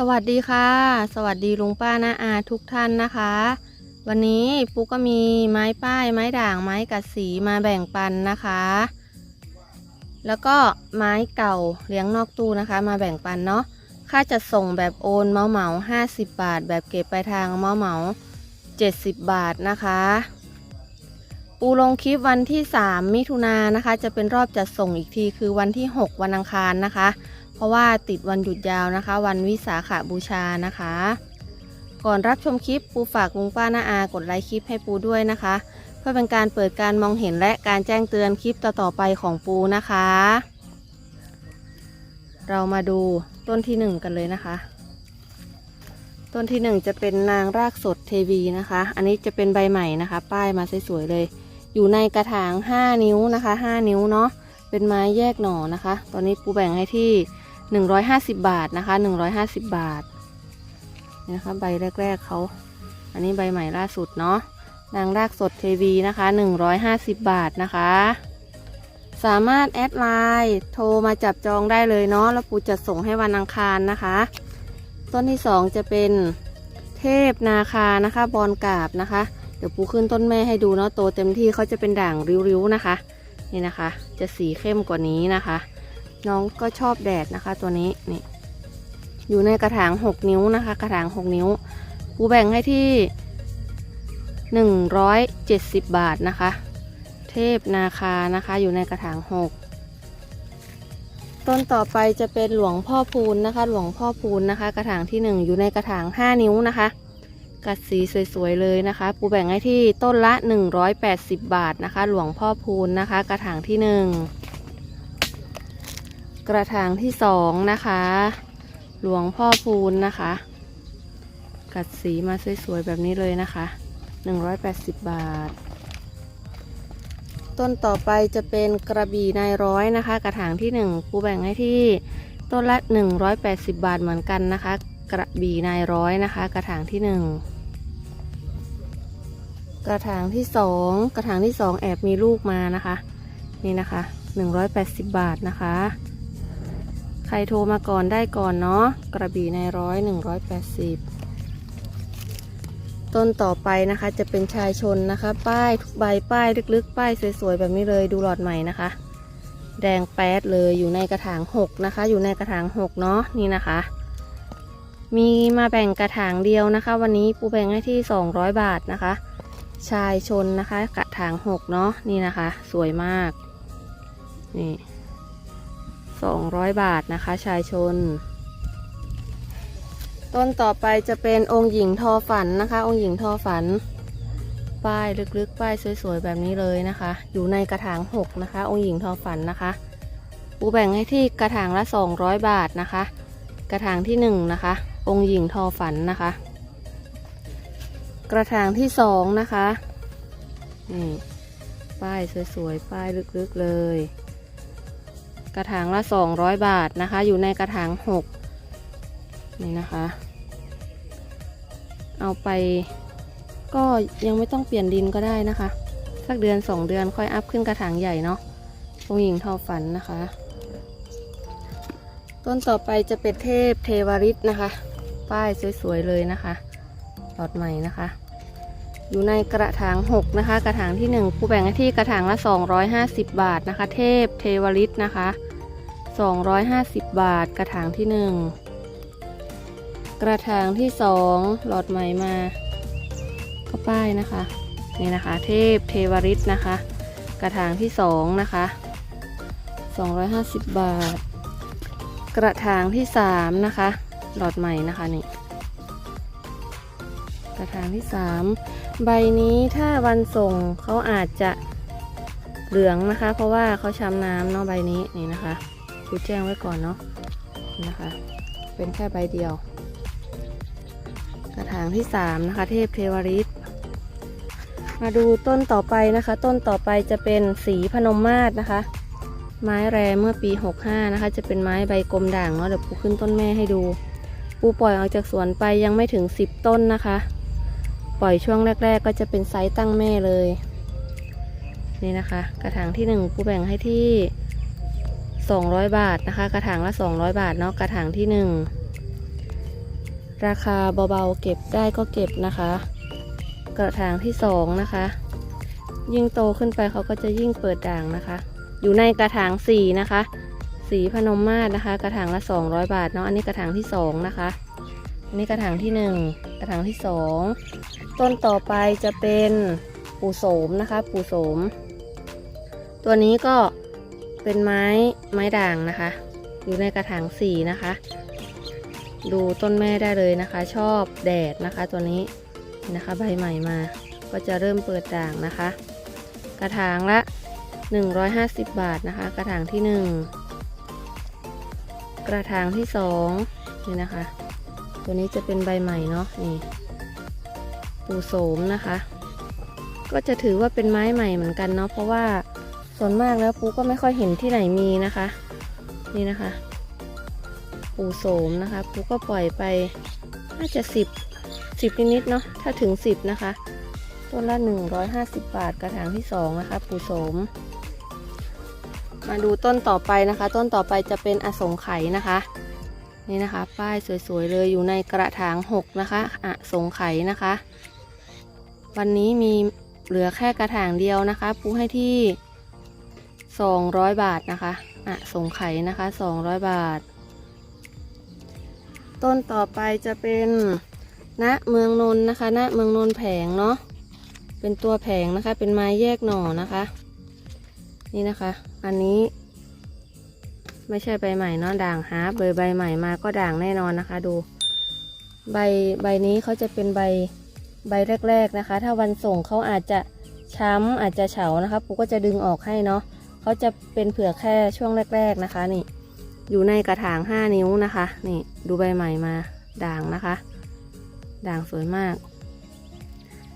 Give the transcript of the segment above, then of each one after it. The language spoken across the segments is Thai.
สวัสดีค่ะ สวัสดีลุงป้าน้าอาทุกท่านนะคะ วันนี้ปุ๊กก็มีไม้ป้าย ไม้ด่างไม้กัดสีมาแบ่งปันนะคะ แล้วก็ไม้เก่าเลี้ยงนอกตู้นะคะ มาแบ่งปันเนาะค่าจัดส่งแบบโอนเมาเหมา50บาท แบบเก็บไปลายทางเมาเหมา70บาทนะคะ ปูลงคลิปวันที่3มิถุนายนนะคะ จะเป็นรอบจัดส่งอีกทีคือวันที่6วันอังคารนะคะ เพราะว่าติดวันหยุดยาวนะคะ วันวิสาขบูชานะคะ ก่อนรับชมคลิปปูฝากลุงป้าน้าอากดไลค์คลิปให้ปูด้วยนะคะ เพื่อเป็นการเปิดการมองเห็นและการแจ้งเตือนคลิปต่อๆไปของปูนะคะ เรามาดูต้นที่หนึ่งกันเลยนะคะ ต้นที่หนึ่งจะเป็นนางรากสดเทวีนะคะ อันนี้จะเป็นใบใหม่นะคะ ป้ายมาสวยๆเลยอยู่ในกระถาง 5 นิ้วนะคะ 5 นิ้วเนาะ เป็นไม้แยกหน่อนะคะ ตอนนี้ปูแบ่งให้ที่ 150 บาทนะคะ 150 บาทนี่นะคะใบแรก ๆเขา อันนี้ใบใหม่ล่าสุดเนาะนางรากสดเทวีนะคะ 150 บาทนะคะ สามารถแอดไลน์โทรมาจับจองได้เลยเนาะแล้วปูจะส่งให้วันอังคารนะคะ ต้นที่สองจะเป็นเทพนาคานะคะ บอลกาบนะคะ เดี๋ยวปูขึ้นต้นแม่ให้ดูเนาะโตเต็มที่เขาจะเป็นด่างริ้วๆนะคะ นี่นะคะ จะสีเข้มกว่านี้นะคะ น้องก็ชอบแดดนะคะ ตัวนี้นี่อยู่ในกระถาง 6 นิ้วนะคะ กระถาง 6 นิ้วปูแบ่งให้ที่ 170 บาทนะคะ เทพนาคานะคะ อยู่ในกระถาง 6 ต้นต่อไปจะเป็นหลวงพ่อพูนนะคะ หลวงพ่อพูนนะคะ กระถางที่ 1 อยู่ในกระถาง 5 นิ้วนะคะ กัดสีสวยๆเลยนะคะ ปูแบ่งให้ที่ต้นละ 180 บาทนะคะ หลวงพ่อพูนนะคะ กระถางที่ 1 กระถางที่2นะคะ หลวงพ่อพูนนะคะ กัดสีมาสวยๆแบบนี้เลยนะคะ 180 บาท ต้นต่อไปจะเป็นกระบี่นายร้อยนะคะ กระถางที่1ปูแบ่งให้ที่ต้นละ 180 บาทเหมือนกันนะคะ กระบี่นายร้อยนะคะ กระถางที่1กระถางที่2กระถางที่2แอบมีลูกมานะคะ นี่นะคะ 180 บาทนะคะ ใครโทรมาก่อนได้ก่อนเนาะกระบี่ในร้อยหนึ่งร้อยแปดสิบต้นต่อไปนะคะจะเป็นชายชนนะคะ ป้ายทุกใบป้ายลึกๆ ป้ายสวยๆแบบนี้เลยดูหลอดใหม่นะคะ แดงแป๊ดเลยอยู่ในกระถางหกนะคะ อยู่ในกระถางหกเนาะนี่นะคะ มีมาแบ่งกระถางเดียวนะคะ วันนี้ปูแบ่งให้ที่200บาทนะคะ ชายชนนะคะ กระถางหกเนาะนี่นะคะ สวยมากนี่ 200 บาทนะคะชายชน ต้นต่อไปจะเป็นองค์หญิงทอฝันนะคะ องค์หญิงทอฝัน ป้ายลึกๆ ป้ายสวยๆ แบบนี้เลยนะคะ อยู่ในกระถาง 6 นะคะ องค์หญิงทอฝันนะคะปูแบ่งให้ที่กระถางละ 200 บาทนะคะ กระถางที่ 1 นะคะ องค์หญิงทอฝันนะคะ กระถางที่ 2 นะคะนี่ป้ายสวยๆ ป้ายลึกๆเลย กระถางละ 200 บาทนะคะ อยู่ในกระถาง 6 นี่นะคะ เอาไปก็ยังไม่ต้องเปลี่ยนดินก็ได้นะคะ สักเดือน 2 เดือนค่อยอัพขึ้นกระถางใหญ่เนาะองค์หญิงทอฝันนะคะ ต้นต่อไปจะเป็นเทพเทวริตนะคะ ป้ายสวยๆเลยนะคะหลอดใหม่นะคะ อยู่ในกระถาง 6 นะคะ กระถางที่1ปูแบ่งให้ที่กระถางละ 250 บาทนะคะ เทพเทวริตนะคะ 250 บาท กระถางที่ 1 กระถางที่ 2 หลอดใหม่มาก็ป้ายนะคะ นี่นะคะ เทพเทวริตนะคะ กระถางที่ 2 นะคะ 250 บาท กระถางที่ 3 นะคะ หลอดใหม่นะคะนี่กระถางที่ 3 ใบนี้ถ้าวันส่งเขาอาจจะเหลืองนะคะ เพราะว่าเขาช้ำน้ำเนาะใบนี้นี่นะคะดูแจ้งไว้ก่อนเนาะนะคะ เป็นแค่ใบเดียว กระถางที่ 3 นะคะ เทพเทวริตมาดูต้นต่อไปนะคะ ต้นต่อไปจะเป็นสีพนมมาศนะคะ ไม้แรเมื่อปี 65 นะคะ จะเป็นไม้ใบกลมด่างเนาะเดี๋ยวปูขึ้นต้นแม่ให้ดู ปูปล่อยออกจากสวนไปยังไม่ถึง 10 ต้นนะคะ ปล่อยช่วงแรก ๆ ก็จะเป็นไซส์ตั้งแม่เลย นี่นะคะ กระถางที่1ปูแบ่งให้ที่200บาทนะคะ กระถางละ200บาทเนาะกระถางที่ราคาเบาๆเก็บได้ก็เก็บนะคะ กระถางที่สองนะคะ ยิ่งโตขึ้นไปเขาก็จะยิ่งเปิดด่างนะคะ อยู่ในกระถางสี่นะคะ สีพนมมาศนะคะ กระถางละ200บาทเนาะอันนี้กระถางที่สองนะคะอันนี้กระถางที่หนึ่งกระถางที่สอง ต้นต่อไปจะเป็นปูโสมนะคะปูโสม ตัวนี้ก็เป็นไม้ไม้ด่างนะคะ อยู่ในกระถางสีนะคะ ดูต้นแม่ได้เลยนะคะ ชอบแดดนะคะตัวนี้นะคะใบใหม่มาก็จะเริ่มเปิดด่างนะคะ กระถางละ 150 บาทนะคะ กระถางที่ 1 กระถางที่2นี่นะคะ ตัวนี้จะเป็นใบใหม่เนาะนี่ ปูโสมนะคะ ก็จะถือว่าเป็นไม้ใหม่เหมือนกันเนาะเพราะว่าส่วนมากแล้วปูก็ไม่ค่อยเห็นที่ไหนมีนะคะ นี่นะคะ ปูโสมนะคะปูก็ปล่อยไปน่าจะ10 10นิดๆเนาะถ้าถึง10นะคะต้นละ 150 บาทกระถางที่ 2 นะคะ ปูโสม มาดูต้นต่อไปนะคะ ต้นต่อไปจะเป็นอสงไขยนะคะ นี่นะคะ ป้ายสวยๆเลยอยู่ในกระถาง 6 นะคะอสงไขยนะคะ วันนี้มีเหลือแค่กระถางเดียวนะคะ ปูให้ที่ 200 บาทนะคะอะส่งไขยนะคะ 200 บาท ต้นต่อไปจะเป็นณเมืองนนนะคะณเมืองนนแผงเนาะ เป็นตัวแผงนะคะ เป็นไม้แยกหน่อนะคะ นี่นะคะ อันนี้ ไม่ใช่ใบใหม่เนาะ ด่างฮาร์ปเลยใบใหม่มาก็ด่างแน่นอนนะคะ ดู ใบใบนี้เขาจะเป็นใบ ใบแรก ๆนะคะ ถ้าวันส่งเขาอาจจะช้ำอาจจะเฉานะคะปูก็จะดึงออกให้เนาะเขาจะเป็นเผือกแค่ช่วงแรก ๆนะคะนี่ อยู่ในกระถาง 5 นิ้วนะคะ นี่ดูใบใหม่มาด่างนะคะ ด่างสวยมาก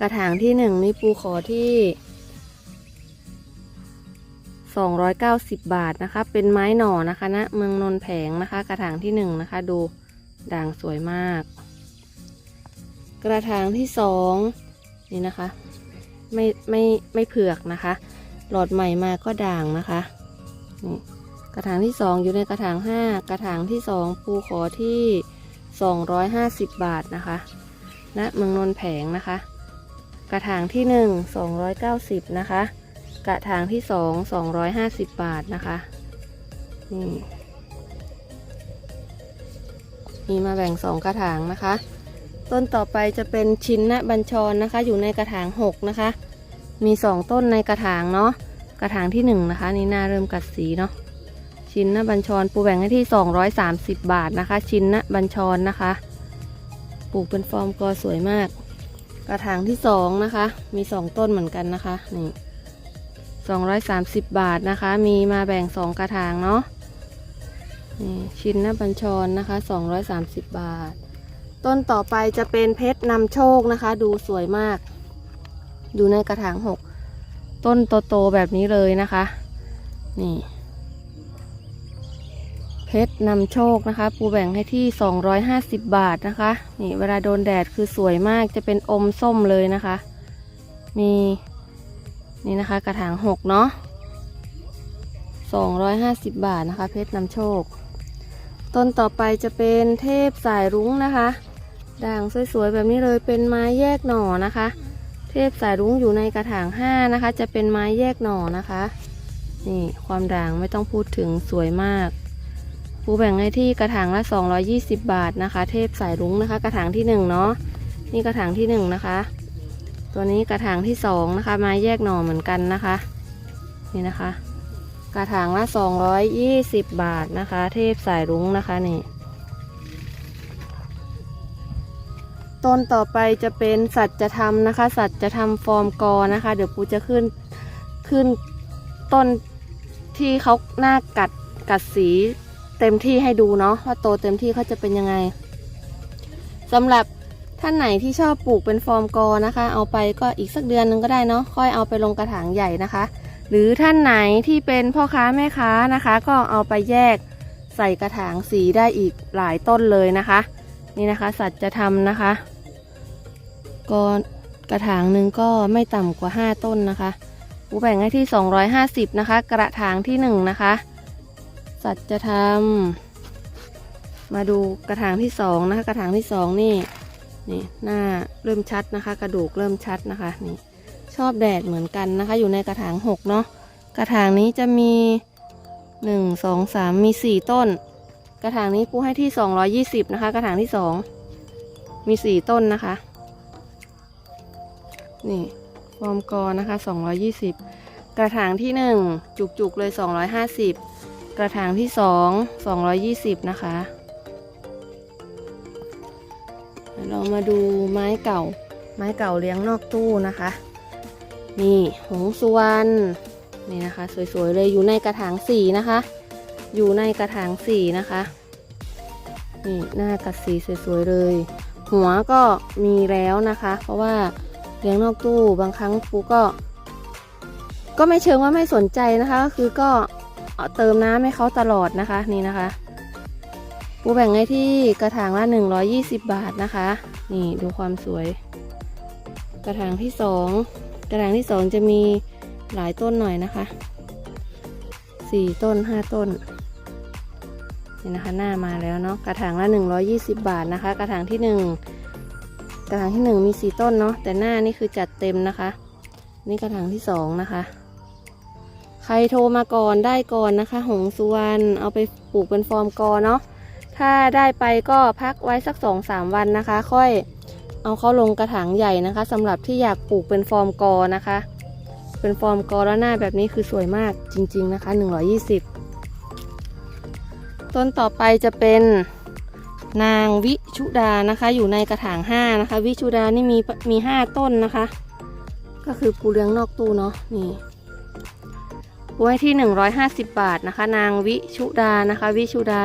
กระถางที่หนึ่งนี่ปูขอที่ 290 บาทนะคะ เป็นไม้หน่อนะคะนะเมืองนนแผงนะคะ กระถางที่หนึ่งนะคะ ดูด่างสวยมาก กระถางที่สองนี่นะคะ ไม่ไม่ไม่เผือกนะคะ หลอดใหม่มาก็ด่างนะคะนี่กระถางที่สองอยู่ในกระถางห้ากระถางที่สองปูขอที่250บบาทนะคะณเมืองนนแผงนะคะ กระถางที่หนึ่ง290นะคะ กระถางที่สอง250บาทนะคะนี่มีมาแบ่งสองกระถางนะคะ ต้นต่อไปจะเป็นชินนะบัญชรนะคะ อยู่ในกระถาง6นะคะ มี 2 ต้นในกระถางเนาะกระถางที่1นะคะนี่หน้าเริ่มกัดสีเนาะชินนะบัญชรปูแบ่งให้ที่ 230 บาทนะคะ ชินนะบัญชรนะคะ ปลูกเป็นฟอร์มกอสวยมาก กระถางที่สองนะคะ มีสองต้นเหมือนกันนะคะนี่สองร้อยสามสิบบาทนะคะ มีมาแบ่งสองกระถางเนาะนี่ชิ้นหน้าบัญชรนะคะสองร้อยสามสิบบาท ต้นต่อไปจะเป็นเพชรนำโชคนะคะ ดูสวยมากอยู่ในกระถางหกต้นโตๆแบบนี้เลยนะคะ นี่ เพชรนำโชคนะคะ ปูแบ่งให้ที่ 250 บาทนะคะ นี่เวลาโดนแดดคือสวยมากจะเป็นอมส้มเลยนะคะ มีนี่นะคะกระถางหกเนาะ250 บาทนะคะ เพชรนำโชค ต้นต่อไปจะเป็นเทพสายรุ้งนะคะ ด่างสวยๆแบบนี้เลยเป็นไม้แยกหน่อนะคะ เทพสายรุ้งอยู่ในกระถาง5นะคะ จะเป็นไม้แยกหน่อนะคะ นี่ความด่างไม่ต้องพูดถึงสวยมากปูแบ่งให้ที่กระถางละ 220 บาทนะคะ เทพสายรุ้งนะคะ กระถางที่1เนาะนี่กระถางที่1นะคะ ตัวนี้กระถางที่2นะคะไม้แยกหน่อเหมือนกันนะคะ นี่นะคะ กระถางละ 220 บาทนะคะ เทพสายรุ้งนะคะนี่ ต้นต่อไปจะเป็นสัตว์จธรรมนะคะ สัตว์จธรรมฟอร์มกอนะคะ เดี๋ยวปูจะขึ้นขึ้นต้นที่เขาหน้ากัดกัดสีเต็มที่ให้ดูเนาะว่าโตเต็มที่เขาจะเป็นยังไงสำหรับท่านไหนที่ชอบปลูกเป็นฟอร์มกอนะคะ เอาไปก็อีกสักเดือนหนึงก็ได้เนาะค่อยเอาไปลงกระถางใหญ่นะคะ หรือท่านไหนที่เป็นพ่อค้าแม่ค้านะคะ ก็เอาไปแยกใส่กระถางสีได้อีกหลายต้นเลยนะคะ นี่นะคะ สัตว์จธรรมนะคะ ก็กระถางหนึ่งก็ไม่ต่ำกว่า 5 ต้นนะคะปูแบ่งให้ที่ 250 นะคะ กระถางที่ 1 นะคะ สัจธรรมมาดูกระถางที่สองนะคะ กระถางที่สองนี่นี่หน้าเริ่มชัดนะคะ กระดูกเริ่มชัดนะคะนี่ชอบแดดเหมือนกันนะคะ อยู่ในกระถางหกเนาะกระถางนี้จะมีหนึ่งสองสามมีสี่ต้น กระถางนี้ปูให้ที่สองร้อยี่สิบนะคะ กระถางที่สองมีสี่ต้นนะคะ นี่ฟอร์มกอนะคะสองร้อยี่สิบกระถางที่หนึ่งจุกๆเลยสองร้อยห้าสิบกระถางที่สองสองร้อยี่สิบนะคะ เรามาดูไม้เก่า ไม้เก่าเลี้ยงนอกตู้นะคะ นี่หงสุวรรณนี่นะคะ สวยๆเลยอยู่ในกระถางสีนะคะ อยู่ในกระถางสีนะคะนี่หน้ากัดสีสวยๆเลย หัวก็มีแล้วนะคะ เพราะว่า ลี้ยงนอกตู้บางครั้งปูก็ ก็ไม่เชิงว่าไม่สนใจนะคะก็คือก็เอาเติมน้ำให้เขาตลอดนะคะนี่นะคะปูแบ่งให้ที่กระถางละ 120 บาทนะคะ นี่ดูความสวย กระถางที่สองกระถางที่สองจะมีหลายต้นหน่อยนะคะสี่ต้นห้าต้นนี่นะคะหน้ามาแล้วเนาะกระถางละ 120 บาทนะคะ กระถางที่หนึ่ง กระถางที่หนึ่งมีสี่ต้นเนาะแต่หน้านี่คือจัดเต็มนะคะ นี่กระถางที่สองนะคะ ใครโทรมาก่อนได้ก่อนนะคะ หงสุวรรณเอาไปปลูกเป็นฟอร์มกอเนาะถ้าได้ไปก็พักไว้สักสองสามวันนะคะ ค่อยเอาเข้าลงกระถางใหญ่นะคะสำหรับที่อยากปลูกเป็นฟอร์มกอนะคะ เป็นฟอร์มกอแล้วหน้าแบบนี้คือสวยมากจริง ๆนะคะ 120 ต้นต่อไปจะเป็น นางวิชุดานะคะอยู่ในกระถาง5นะคะ วิชุดานี่มีมี5ต้นนะคะ ก็คือปูเลี้ยงนอกตู้เนาะนี่ไว้ที่ 150 บาทนะคะ นางวิชุดานะคะ วิชุดา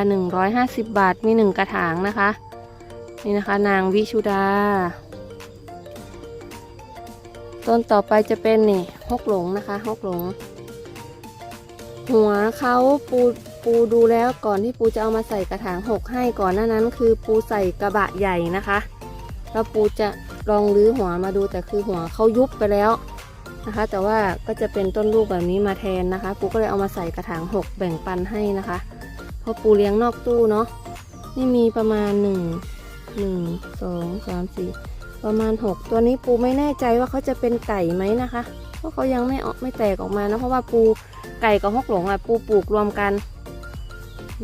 150 บาทมี 1 กระถางนะคะนี่นะคะ นางวิชุดา ต้นต่อไปจะเป็นนี่ฮกหลงนะคะฮกหลง หัวเขาปู ปูดูแล้วก่อนที่ปูจะเอามาใส่กระถางหกให้ก่อนหน้านั้น คือปูใส่กระบะใหญ่นะคะ แล้วปูจะลองรื้อหัวมาดูแต่คือหัวเขายุบไปแล้วนะคะ แต่ว่าก็จะเป็นต้นลูกแบบนี้มาแทนนะคะ ปูก็เลยเอามาใส่กระถางหกแบ่งปันให้นะคะ เพราะปูเลี้ยงนอกตู้เนาะนี่มีประมาณหนึ่งหนึ่งสองสามสี่ประมาณหกตัวนี้ปูไม่แน่ใจว่าเขาจะเป็นไก่ไหมนะคะ เพราะเขายังไม่ออกไม่แตกออกมานะเพราะว่าปูไก่กับฮกหลงอะปูปลูกรวมกัน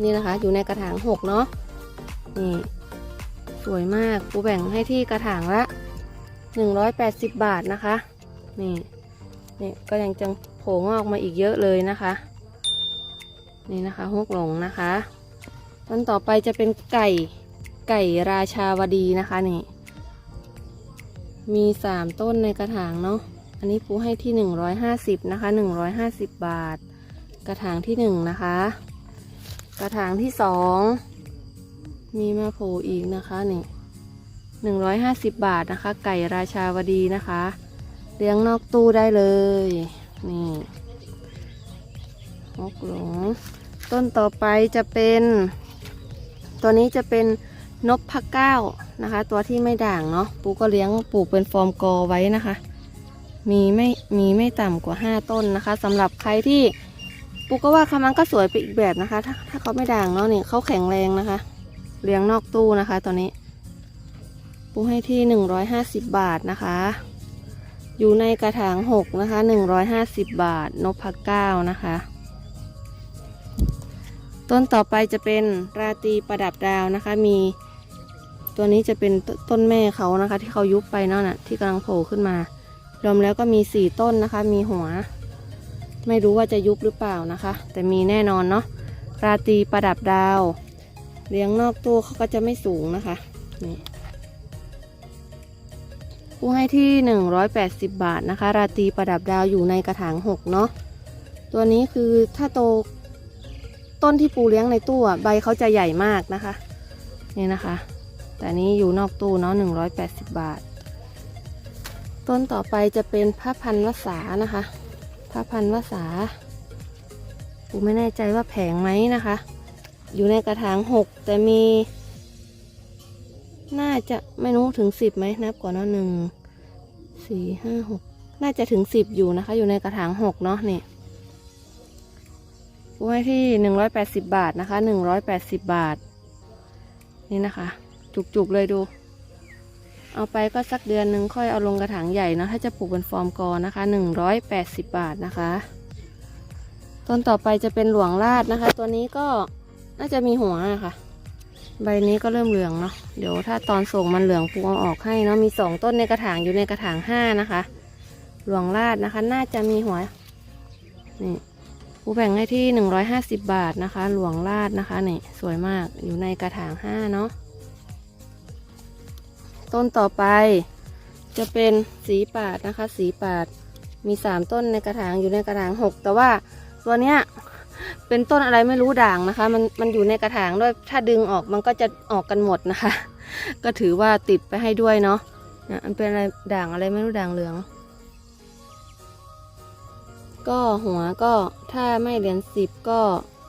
นี่นะคะ อยู่ในกระถางหกเนาะนี่สวยมากปูแบ่งให้ที่กระถางละ180บาทนะคะ นี่นี่ก็ยังจะโผล่งอกมาอีกเยอะเลยนะคะ นี่นะคะฮกหลงนะคะต้นต่อไปจะเป็นไก่ไก่ราชาวดีนะคะนี่มีสามต้นในกระถางเนาะอันนี้ปูให้ที่หนึ่งร้อยห้าสิบนะคะหนึ่งร้อยห้าสิบบาท กระถางที่หนึ่งนะคะ กระถางที่สองมีมาโผล่อีกนะคะนี่หนึ่งร้อยห้าสิบบาทนะคะ ไก่ราชาวดีนะคะ เลี้ยงนอกตู้ได้เลย นี่ฮกหลงต้นต่อไปจะเป็น ตัวนี้จะเป็นนพพะเก้านะคะ ตัวที่ไม่ด่างเนาะปูก็เลี้ยงปลูกเป็นฟอร์มกอไว้นะคะ มีไม่มีไม่ต่ำกว่า5ต้นนะคะสำหรับใครที่ ปูก็ว่าคำนั้นก็สวยไปอีกแบบนะคะ ถ้าถ้าเขาไม่ด่างเนาะนี่เขาแข็งแรงนะคะ เลี้ยงนอกตู้นะคะตัวนี้ ปูให้ที่150บบาทนะคะ อยู่ในกระถางหกนะคะ150บบาทนพเก้านะคะ ต้นต่อไปจะเป็นราตีประดับดาวนะคะ มีตัวนี้จะเป็นตต้นแม่เขานะคะ ที่เขายุบไปเนาะน่ะที่กำลังโผล่ขึ้นมารวมแล้วก็มีสี่ต้นนะคะ มีหัว ไม่รู้ว่าจะยุบหรือเปล่านะคะ แต่มีแน่นอนเนาะราตีประดับดาว เลี้ยงนอกตู้เขาก็จะไม่สูงนะคะนี่ปูให้ที่ 180 บาทนะคะ ราตีประดับดาวอยู่ในกระถาง 6 เนาะตัวนี้คือถ้าโตต้นที่ปูเลี้ยงในตู้ใบเขาจะใหญ่มากนะคะนี่นะคะ แต่นนี้อยู่นอกตู้เนาะ180 บาท ต้นต่อไปจะเป็นพระพันวษานะคะ พระพันวษาปูไม่แน่ใจว่าแผงไหมนะคะ อยู่ในกระถาง6แต่มี น่าจะไม่รู้ถึงสิบไหมนับก่อนเนาะหนึ่งสี่ห้าหกน่าจะถึงสิบอยู่นะคะ อยู่ในกระถางหกเนาะนี่ไว้ที่หนึ่งร้อยแปดสิบบาทนะคะหนึ่งร้อยแปดสิบบาท นี่นะคะ จุกๆเลยดู เอาไปก็สักเดือนหนึ่งค่อยเอาลงกระถางใหญ่เนะถ้าจะปลูกเป็นฟอร์มกอนะคะ 180 บาทนะคะต้นต่อไปจะเป็นหลวงลาดนะคะ ตัวนี้ก็น่าจะมีหัวะค่ะ ใบนี้ก็เริ่มเหลืองเนาะเดี๋ยวถ้าตอนส่งมันเหลืองปูเอาออกให้เนาะมีสองต้นในกระถางอยู่ในกระถางห้านะคะ หลวงลาดนะคะ น่าจะมีหัวนี่ปูแบ่งให้ที่หนึ่งร้อยห้าสิบบาทนะคะ หลวงลาดนะคะนี่สวยมากอยู่ในกระถางห้าเนาะ ต้นต่อไป จะเป็นสีปาดนะคะ สีปาดมีสามต้นในกระถางอยู่ในกระถางหกแต่ว่าตัวเนี้ยเป็นต้นอะไรไม่รู้ด่างนะคะ มันมันอยู่ในกระถางด้วยถ้าดึงออกมันก็จะออกกันหมดนะคะ ก็ถือว่าติดไปให้ด้วยเนาะเนี่ยมันเป็นอะไรด่างอะไรไม่รู้ด่างเหลือง ก็หัวก็ถ้าไม่เหรียญสิบก็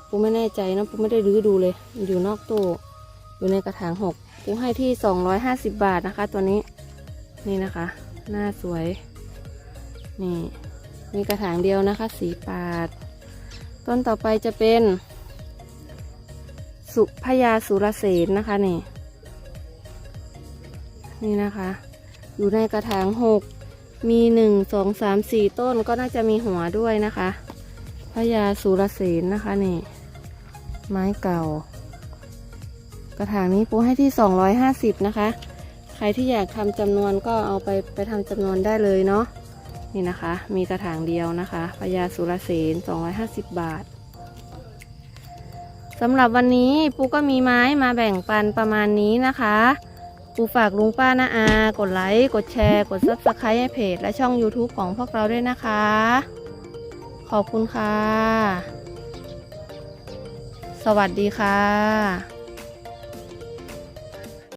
ปูไม่แน่ใจนะปูไม่ได้รื้อดูเลย อยู่นอกตู้ อยู่ในกระถางหกปูให้ที่สองร้อยห้าสิบบาทนะคะ ตัวนี้นี่นะคะ หน้าสวย นี่ มีกระถางเดียวนะคะ สีปาด ต้นต่อไปจะเป็น สุพยาสุรเสนนะคะนี่ นี่นะคะ อยู่ในกระถางหกมีหนึ่งสองสามสี่ต้นก็น่าจะมีหัวด้วยนะคะพญาสุรเสนนะคะนี่ ไม้เก่า กระถางนี้ปูให้ที่สองร้อยห้าสิบนะคะ ใครที่อยากทำจำนวนก็เอาไปไปทำจำนวนได้เลยเนาะนี่นะคะ มีกระถางเดียวนะคะพญาสุรเสน250 บาทสำหรับวันนี้ปูก็มีไม้มาแบ่งปันประมาณนี้นะคะ ปูฝากลุงป้านาอา กดไลค์ กดแชร์ กด Subscribe ให้เพจ และช่อง YouTube ของพวกเราด้วยนะคะ ขอบคุณค่ะ สวัสดีค่ะ